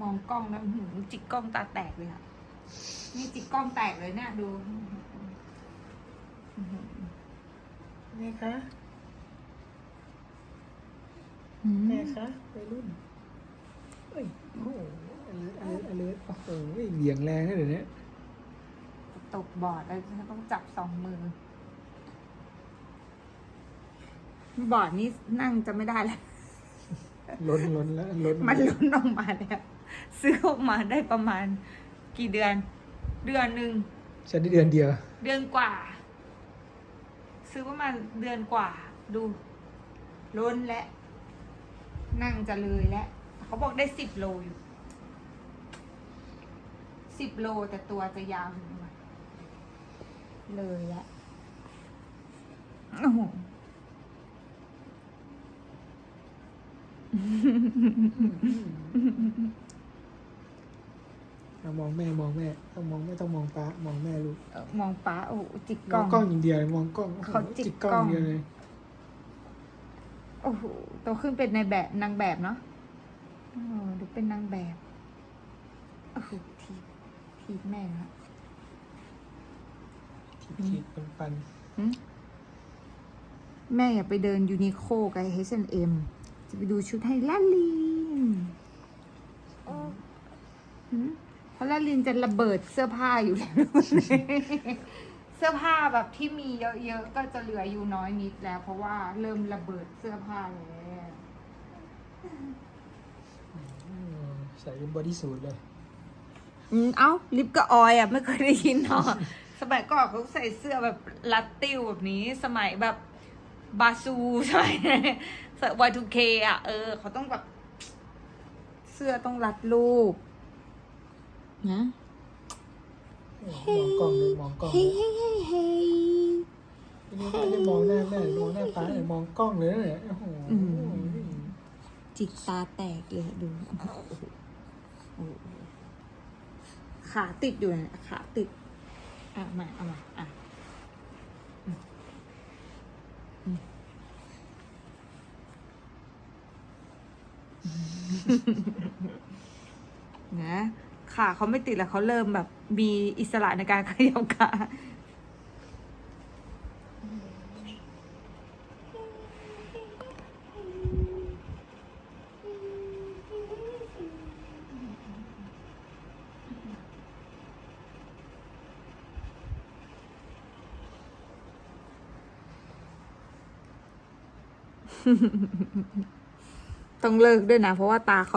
มองกล้องแล้วอื้อหือจิกกล้องตาแตกเลยค่ะ นี่จิกกล้องแตกเลยเนี่ยดูอื้อหือแม่คะอื้อหืแม่อคะวัยรุ่นเอ้ยโอ้โหอเลิร์อเลิร์อเลิร์โอ้โหเหวี่ยงแรงนะเดี๋ยวนี้ตกบอร์ดแล้วต้องจับสองมือ บอร์ดนี่นั่งจะไม่ได้แล้วล้นล้นแล้วล้นมันหล้นออกมาแล้ว ซื้อออกมาได้ประมาณกี่เดือน เดือนหนึ่งฉันได้เดือนเดียว เดือนกว่า ซื้อประมาณเดือนกว่า ดูล้นและนั่งจะเลยแล้วเขาบอกได้สิบโลอยู่สิบโลแต่ตัวจะยาวถึงไหนเลยแล้วโอ้โห เอามองแม่มองแม่ต้องมองไม่ต้องมองป้ามองแม่ลูกเอ่อมองป้าโอ้โหจิกมกล้อองง กล้องอย่างเดียวเลยมองกล้องโอ้โหเขาจิกกล้องกล้องอย่างเดียวเลยโอ้โหโตขึ้นเป็นในแบบนางแบบเนาะโอ้โหดูเป็นนางแบบโอ้โหทีบทีบแม่นะทีทีปันปันหึแม่อยากไปเดินยูนิโคกับ H&M จะไปดูชุดให้ลาลินหึเพราะ ลาลินจะระเบิดเสื้อผ้าอยู่แล้ว เสื้อผ้าแบบที่มีเยอะๆก็จะเหลืออยู่น้อยนิดแล้ว เพราะว่าเริ่มระเบิดเสื้อผ้าแล้วอืมใส่เป็นบอดี้สูทเลย อืม เอ้า ลิปกับออยอะ ไม่เคยได้ยินเนาะ สมัยก่อนเขาใส่เสื้อแบบรัดติ้วแบบนี้ สมัยแบบบาซูสมัยวายทูเคอะ เออ เขาต้องแบบ เสื้อต้องรัดรูป นะมองกล้องเลยมองกล้องเฮ้ยเฮ้ยเฮ้ยเฮ้ยทีนี้ไม่ได้มองหน้าแม่มองหน้าป้าเลยมองกล้องเลยนะเนี่ยโอ้โหอืมจิกตาแตกเลยดูโอ้โหโอ้โหขาติดอยู่นะขาติดอะมาเอามาอะอืมอืมนะ ขาเขาไม่ติดแล้วเขาเริ่มแบบมีอิสระในการขยับขาต้องเลิกด้วยนะ เพราะว่าตาเขา